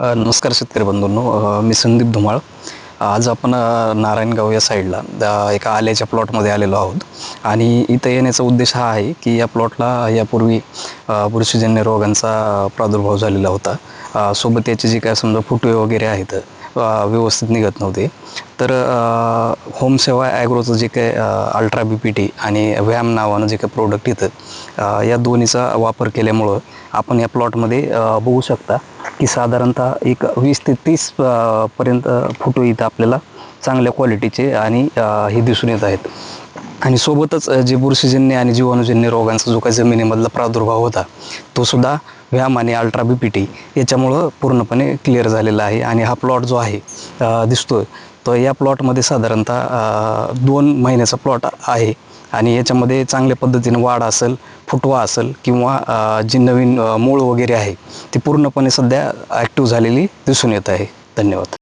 नमस्कार शेतकरी बंधूंनो. मी संदीप धुमाळ. आज आपण नारायणगाव या साईडला एका आल्याच्या प्लॉटमध्ये आलेलो आहोत. आणि इथं येण्याचा उद्देश हा आहे की या प्लॉटला यापूर्वी बुरशीजन्य रोगांचा प्रादुर्भाव झालेला होता. सोबत याचे जे काय समजा फुटवे वगैरे आहेत व्यवस्थित निघत नव्हते. तर होमसेवा होम सेवा ॲग्रोचं जे काय अल्ट्रा बी पी टी आणि व्यायाम नावानं जे काही प्रोडक्ट येतं या दोन्हीचा वापर केल्यामुळं आपण या प्लॉटमध्ये बघू शकता. की साधारणतः एक वीस ते तीस पर्यंत फोटो इथं आपल्याला चांगल्या क्वालिटीचे आणि हे दिसून येत आहेत. आणि सोबतच जे बुरशीजन्य आणि जीवाणूजन्य रोगांचा जो काही जमिनीमधला प्रादुर्भाव होता तो सुद्धा व्यायाम आणि अल्ट्रा बी पी टी याच्यामुळं पूर्णपणे क्लिअर झालेला आहे. आणि हा प्लॉट जो आहे दिसतोय तो या प्लॉटमध्ये साधारणतः दोन महिन्याचा प्लॉट आहे. आणि याच्यामध्ये चांगल्या पद्धतीने वाढ असेल फुटवा असेल किंवा जी नवीन मूळ वगैरे आहे ती पूर्णपणे सध्या ॲक्टिव्ह झालेली दिसून येत आहे. धन्यवाद.